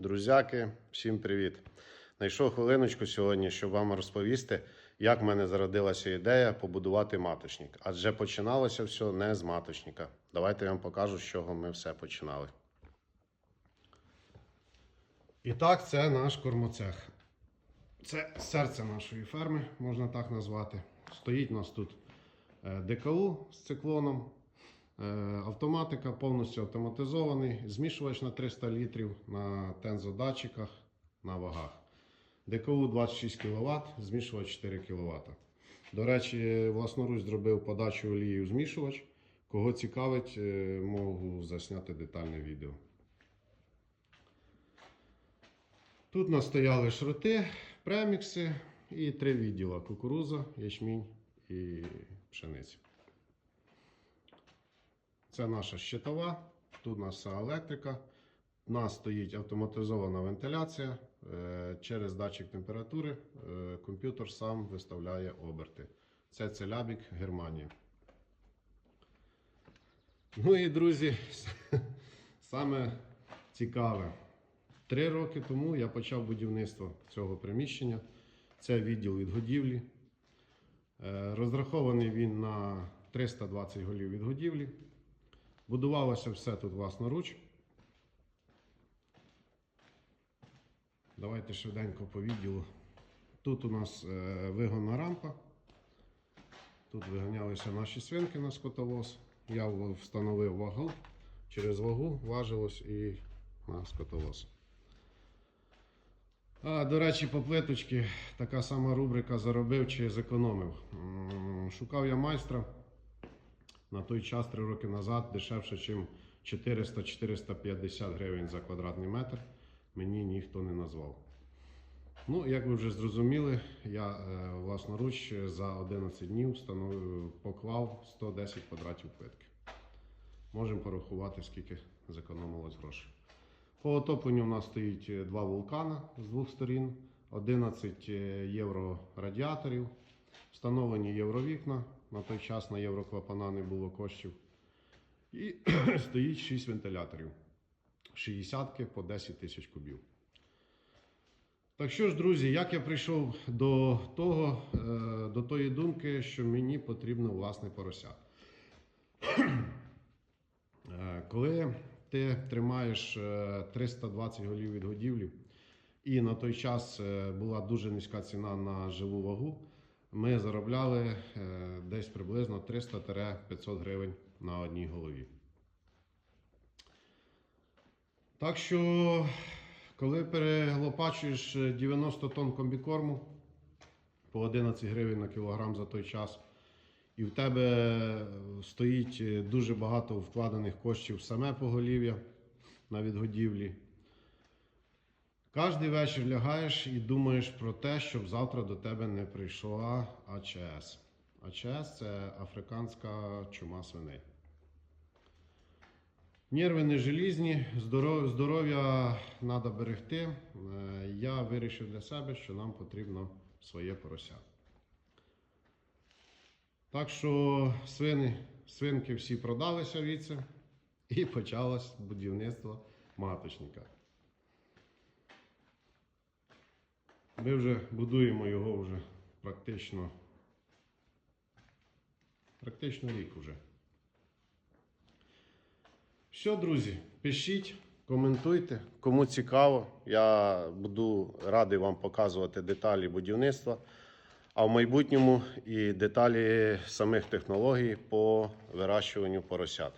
Друзяки, всім привіт! Найшов хвилиночку сьогодні, щоб вам розповісти, як в мене зародилася ідея побудувати маточник. Адже починалося все не з маточника. Давайте я вам покажу, з чого ми все починали. І так, це наш кормоцех. Це серце нашої ферми, можна так назвати. Стоїть у нас тут е, ДКУ з циклоном, автоматика повністю автоматизований, змішувач на 300 літрів на тензодатчиках на вагах. ДКУ 26 кВт, змішувач 4 кВт. До речі, власноруч зробив подачу олії у змішувач. Кого цікавить, е, можу засняти детальне відео. Тут у нас стояли шроти, премікси і три відділа: кукуруза, ячмінь і пшениця. Це наша щитова, тут у нас вся електрика. У нас стоїть автоматизована вентиляція. Е, Через датчик температури е, комп'ютер сам виставляє оберти. Це Целябік, Германія. Ну і друзі, саме цікаве. Три роки тому я почав будівництво цього приміщення. Це відділ відгодівлі. Е, Розрахований він на 320 голів відгодівлі. Будувалося все тут власноруч. Давайте швиденько по відділу. Тут у нас е, вигонна рампа. Тут виганялися наші свинки на скотовоз. Я встановив вагу. Через вагу важилось і на скотовоз. А, до речі, по плиточці така сама рубрика заробив чи зекономив. Шукав я майстра на той час, 3 роки назад, дешевше, ніж 400-450 гривень за квадратний метр. Мені ніхто не назвав. Ну, як ви вже зрозуміли, я е, власноруч за 11 днів поклав 110 квадратів плитки. Можемо порахувати, скільки зекономилось грошей. По отопленню у нас стоїть е, два вулкана з двох сторін, 11 е, євро радіаторів, встановлені євровікна. На той час на євроклапана не було коштів. І стоїть 6 вентиляторів. 60 по 10 тисяч кубів. Так що ж, друзі, як я прийшов до того, е, до тої думки, що мені потрібно власне порося. Е, Коли ти тримаєш е, 320 голів від годівлі, і на той час е, була дуже низька ціна на живу вагу, ми заробляли е, десь приблизно 300-500 гривень на одній голові. Так що, коли перелопачуєш 90 тонн комбікорму по 11 гривень на кілограм за той час, і в тебе стоїть дуже багато вкладених коштів в саме поголів'я на відгодівлі. Кожний вечір лягаєш і думаєш про те, щоб завтра до тебе не прийшла АЧС. АЧС це африканська чума свиней. Нерви не желізні, здоров'я треба берегти. Е, Я вирішив для себе, що нам потрібно своє порося. Так що свини, свинки всі продалися віце і почалось будівництво маточника. Ми вже будуємо його вже практично, практично рік уже. Все, друзі, пишіть, коментуйте. Кому цікаво, я буду радий вам показувати деталі будівництва, а в майбутньому і деталі самих технологій по вирощуванню поросят.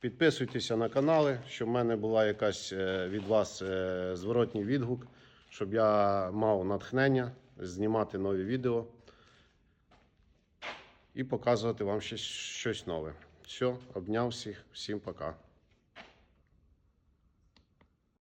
Підписуйтеся на канали, щоб в мене була якась е, від вас е, зворотній відгук, щоб я мав натхнення знімати нові відео і показувати вам щось, щось нове. Все, обняв всіх, всім пока.